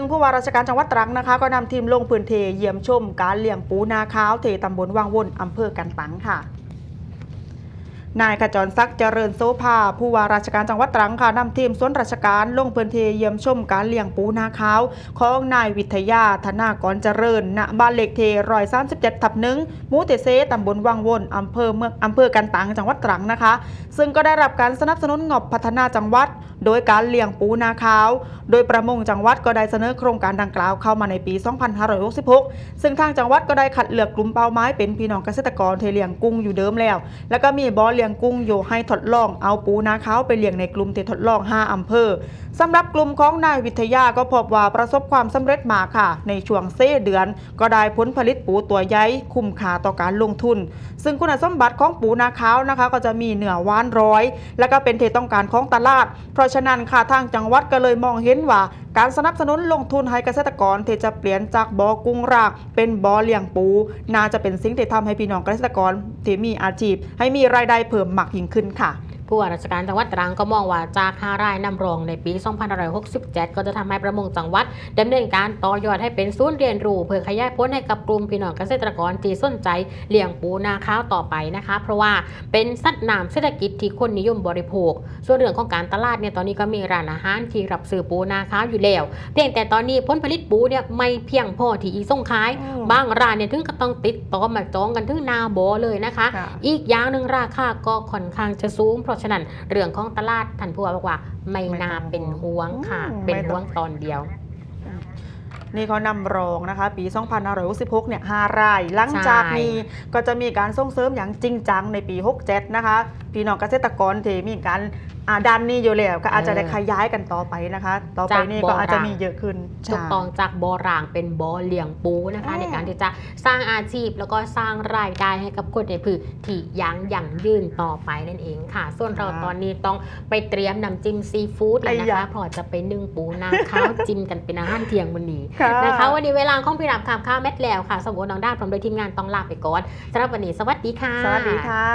งผู้ว่าราชการจังหวัดตรังนะคะ ก็นำทีมลงพื้นที่เยี่ยมชมการเลี้ยงปูนาขาวเทตำบลวังวนอำเภอกันตังค่ะนายขจรศักดิ์เจริญโซภาผู้ว่าราชการจังหวัดตรังค่ะนำทีมส่วนราชการลงพื้นที่เยี่ยมชมการเลี้ยงปูนาขาว ของนายวิทยาธนากรเจริญณบ้านเลขเทรอย37ทับหนึ่งมูเตเซตำบลวังวนอำเภอเมืองอำเภอกันตังจังหวัดตรังนะคะ ซึ่งก็ได้รับการสนับสนุนงบพัฒนาจังหวัด โดยการเลี้ยงปูนาขาว โดยประมงจังหวัดก็ได้เสนอโครงการดังกล่าวเข้ามาในปี 2566 ซึ่งทางจังหวัดก็ได้คัดเลือกกลุ่มเป้าหมายเป็นพี่น้องเกษตรกรเที่เลียงกุ้งอยู่เดิมแล้ว แล้วก็มีบ่อเลี้ยงกุ้งอยู่ให้ทดลองเอาปูนาขาวไปเลี้ยงในกลุ่มที่ทดลอง 5 อำเภอสำหรับกลุ่มของนายวิทยาก็พบว่าประสบความสำเร็จมาค่ะ ในช่วงเซ่เดือน ก็ได้ผลผลิตปูตัวใหญ่คุ้มค่าต่อการลงทุน ซึ่งคุณสมบัติของปูนาขาวนะคะ ก็จะมีเนื้อหวานร้อย แล้วก็เป็นที่ต้องการของตลาด เพราะฉะนั้นค่ะทางจังหวัดก็เลยมองเห็นว่าการสนับสนุนลงทุนให้เกษตรกรที่จะเปลี่ยนจากบ่อกุ้งราก เป็นบ่อเลี้ยงปู น่าจะเป็นสิ่งที่ทำให้พี่น้องเกษตรกรที่มีอาชีพ ให้มีรายได้เพิ่มมากยิ่งขึ้นค่ะ ผู้ว่าราชการจังหวัดตรังก็มองว่าจาก5รายนำรองในปี 2567 ก็จะทำให้ประมงจังหวัดดำเนินการต่อยอดให้เป็นศูนย์เรียนรู้เพื่อขยายผลให้กับกลุ่มพี่น้องเกษตรกรที่สนใจเลี้ยงปูนาข้าวต่อไปนะคะ เพราะว่าเป็นสัตว์น้ำเศรษฐกิจที่คนนิยมบริโภค ส่วนเรื่องของการตลาดเนี่ยตอนนี้ก็มีร้านอาหารที่รับซื้อปูนาข้าวอยู่แล้วเพียงแต่ตอนนี้ผลผลิตปูเนี่ยไม่เพียงพอที่อีส่งขายอืมบางร้านเนี่ยถึงก็ต้องติดต่อมาจองกันถึงหนาโบอเลยนะคะค่ะอีกอย่างหนึ่งราคาก็ค่อนข้างจะสูงเพราะฉะนั้นเรื่องของตลาดท่านผู้ว่าบอกว่าไม่ไม่น่าต้องเป็นห่วงค่ะอืมเป็นไม่ต้องห่วงตอนเดียวนี่เขานำรองนะคะ ปี 2566 เนี่ย5ราย หลังจากนี้ก็จะมีการส่งเสริมอย่างจริงจังในปี 67 นะคะ พี่น้องเกษตรกรที่มีการอ่า ดันนี้อยู่แล้วก็อาจจะได้ขยายกันต่อไปนะคะ ต่อไปนี้ก็อาจจะมีเยอะขึ้นถูกต้องจากบอร่างเป็นบอเลี้ยงปูนะคะอืมในการที่จะสร้างอาชีพแล้วก็สร้างรายได้ให้กับคนในพื้นที่ยังยั่งยืนต่อไปนั่นเองค่ะ ส่วนเราตอนนี้ต้องไปเตรียมน้ำจิ้มซีฟู้ดเลยนะคะเพอจะไปนึ่งปูนาข้าวจิ้มกันเป็นอาหารเที่ยงวันนี้ค่ะนะคะวันนี้เวลาของพี่รับข่าวข้าวแมทแล้วค่ะสมบูรณ์น้องด้านพร้อมโดยทีมงานต้องลาไปก่อนสำหรับวันนี้สวัสดีค่ะ สวัสดีค่ะ